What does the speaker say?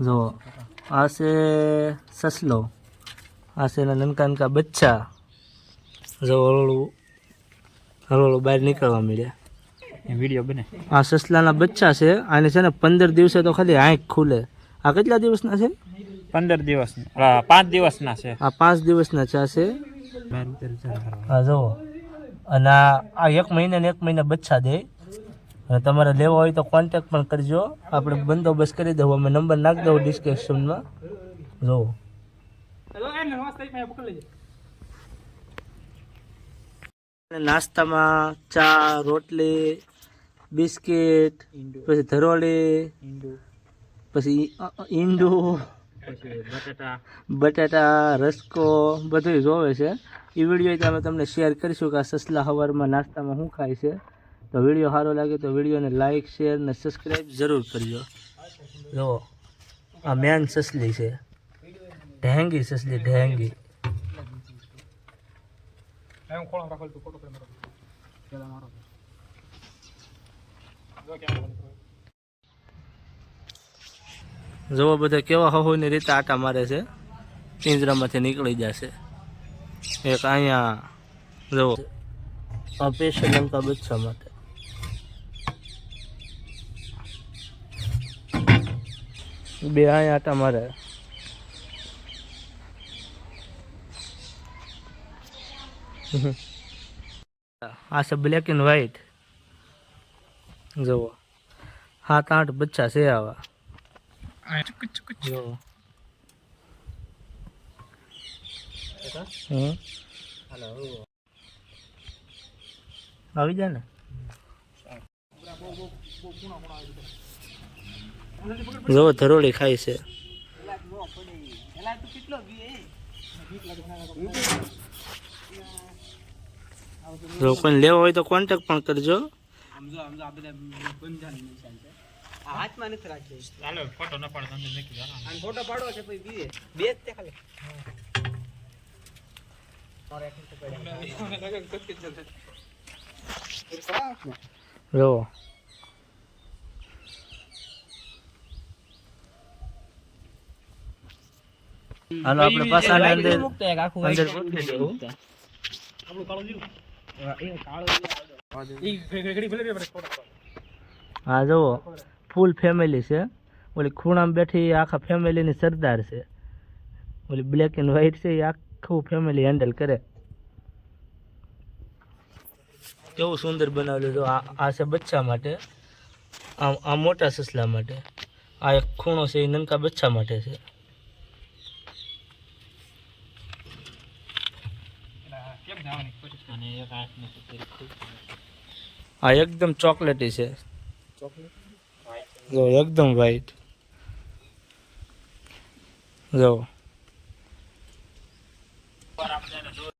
જો આ છે સસલો. આ છે એના નનકા નનકા બચ્ચા. જો હળવળું હળવળું બહાર નીકળવા મળ્યા. એ વીડિયો બને. આ સસલાના બચ્ચા છે. આને છે ને પંદર દિવસે તો ખાલી આંખ ખુલે. આ કેટલા દિવસના છે? પંદર દિવસ પાંચ દિવસના છે. આ પાંચ દિવસના ચા છે. હા જુઓ. અને આ આ એક મહિને ને એક મહિને બચ્ચા દે. અને તમારે લેવો હોય તો કોન્ટેક પણ કરજો. આપણે બંદોબસ્ત કરી દઉં અમે નંબર નાખી દઉં ડિસ્ક્રિપ્શનમાં જોવો નાસ્તામાં ચા રોટલી બિસ્કિટ પછી ધરોળી પછી ઈંડું. બટાટા. બટાટા રસકો બધું જોવે છે. એ વીડિયો તમે તમને શેર કરીશું કે આ સસલા હવારમાં નાસ્તામાં શું ખાય છે. તો વીડિયો સારો લાગે તો વિડીયોને લાઇક શેર ને સબસ્ક્રાઈબ જરૂર કરજો. જો, આ મેન સસલી છે. ઢેંગી સસલી, ઢેંગી. જોવો બધા કેવા હહોની રીતે આટા મારે છે. પિંજરામાંથી નીકળી જશે. એક અહીંયા આ પેશન્ટ લંકા બચ્ચા માટે. બે અહીંયા આટા મારે આ છે બ્લેક એન્ડ વ્હાઈટ જુઓ. સાત, આઠ બચ્ચા છે આવા. જો આવી જાય ને? જો ધરોળી ખાય છે. જો કોઈ લેવો હોય તો કોન્ટેક્ટ પણ કરજો. હાથમાં નથી રાખી ચાલો ફોટો ન પાડો તમને મૂકી ફોટો પાડવો છે પછી બીજે બે જ તે ખાલી જો હાલો આપણે પાછા અંદર અંદર હા જુઓ ફૂલ ફેમિલી છે ઓલી ખૂણામાં બેઠી આખા ફેમિલીની સરદાર છે ઓલી બ્લેક એન્ડ વ્હાઈટ છે એ આખું ફેમિલી હેન્ડલ કરે કેવું સુંદર બનાવેલું જો આ આ છે બચ્ચા માટે આ આ મોટા સસલા માટે આ એક ખૂણો છે એ નનકા બચ્ચા માટે છે આ એકદમ ચોકલેટી છે. જો એકદમ વ્હાઈટ જો.